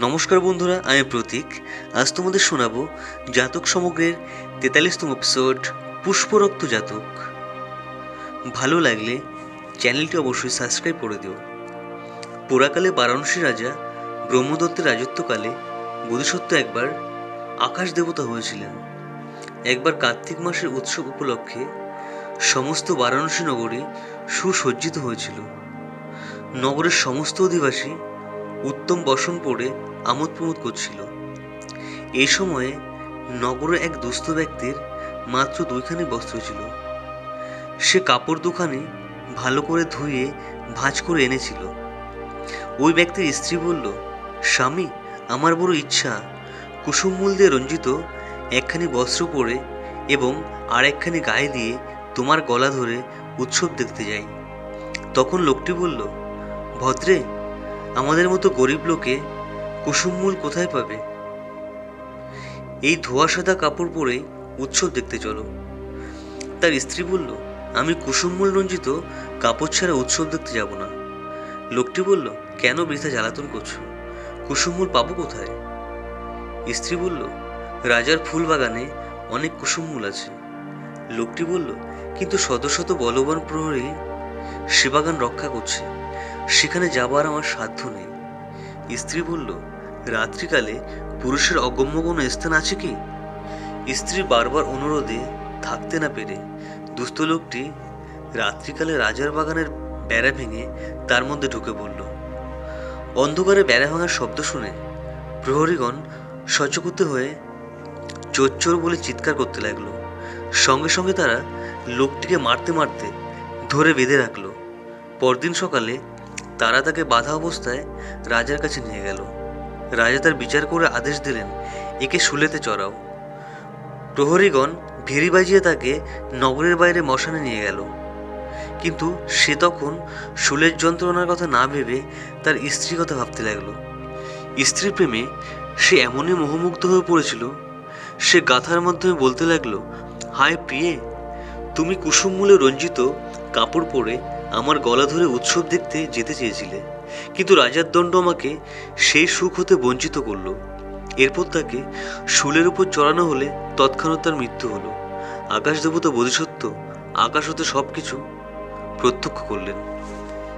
নমস্কার বন্ধুরা, আমি প্রতীক। আজ তোমাদের শোনাবো জাতক সমগ্রের তেতাল্লিশতম এপিসোড পুষ্পরক্ত জাতক। ভালো লাগলে চ্যানেলটি অবশ্যই সাবস্ক্রাইব করে দিও। পুরাকালে বারাণসী রাজা ব্রহ্মদত্তের রাজত্বকালে বোধিসত্ত্ব একবার আকাশ দেবতা হয়েছিলেন। একবার কার্তিক মাসের উৎসব উপলক্ষে সমস্ত বারাণসী নগরী সুসজ্জিত হয়েছিল। নগরের সমস্ত অধিবাসী উত্তম বসন পরে আমোদ প্রমোদ করছিল। এই সময়ে নগরে এক দুস্থ ব্যক্তির মাত্র দুইখানি বস্ত্র ছিল। সে কাপড় দোকানে ভালো করে ধুয়ে ভাঁজ করে এনেছিল। ওই ব্যক্তির স্ত্রী বলল, স্বামী, আমার বড় ইচ্ছা। কুসুম মূল দিয়ে রঞ্জিত একখানি বস্ত্র পরে এবং আর একখানি গায়ে দিয়ে তোমার গলা ধরে উৎসব দেখতে যাই। তখন লোকটি বলল, ভদ্রে আমাদের মতো গরিব লোকে কুসুমমূল কোথায় পাবে? এই ধোয়া সাদা কাপড় পরে উৎসব দেখতে চলো। তার স্ত্রী বলল, আমি কুসুমমূল রঞ্জিত কাপড় ছাড়া উৎসব দেখতে যাব না। লোকটি বলল, কেন বৃথা জ্বালাতন করছ? কুসুমমূল পাবো কোথায়? স্ত্রী বলল, রাজার ফুল বাগানে অনেক কুসুমমূল আছে। লোকটি বলল, কিন্তু শত শত বলবান প্রহরী সে বাগান রক্ষা করছে। সেখানে যাবার আমার সাধ্য নেই। স্ত্রী বলল, রাত্রিকালে পুরুষের অগম্য কোনো স্থান আছে কি? স্ত্রী বারবার অনুরোধে থাকতে না পেরে দুস্থ লোকটি রাত্রিকালে রাজার বাগানের বেড়া ভেঙে তার মধ্যে ঢুকে পড়ল। অন্ধকারে বেড়া ভাঙার শব্দ শুনে প্রহরীগণ সচকিত হয়ে চোর বলে চিৎকার করতে লাগল। সঙ্গে সঙ্গে তারা লোকটিকে মারতে মারতে ধরে বেঁধে রাখল। পরদিন সকালে তারা তাকে বাধা অবস্থায় রাজার কাছে নিয়ে গেল। রাজা তার বিচার করে আদেশ দিলেন, একে শুলেতে চড়াও। প্রহরীগণ ভেরি বাজিয়ে তাকে নগরের বাইরে মশানে নিয়ে গেল। কিন্তু সে তখন শুলের যন্ত্রণার কথা না ভেবে তার স্ত্রীর কথা ভাবতে লাগল। স্ত্রীর প্রেমে সে এমনই মোহমুগ্ধ হয়ে পড়েছিল, সে গাথার মাধ্যমে বলতে লাগল, হায় প্রিয়ে, তুমি কুসুম মূলে রঞ্জিত কাপড় পরে আমার গলা ধরে উৎসব দেখতে যেতে চেয়েছিলে, কিন্তু রাজার দণ্ড আমাকে সেই সুখ হতে বঞ্চিত করল। এরপর তাকে শুলের উপর চড়ানো হলে তৎক্ষণাৎ তার মৃত্যু হলো। আকাশ দেবতা বোধিসত্ত্ব, আকাশ হতে সব কিছু প্রত্যক্ষ করলেন।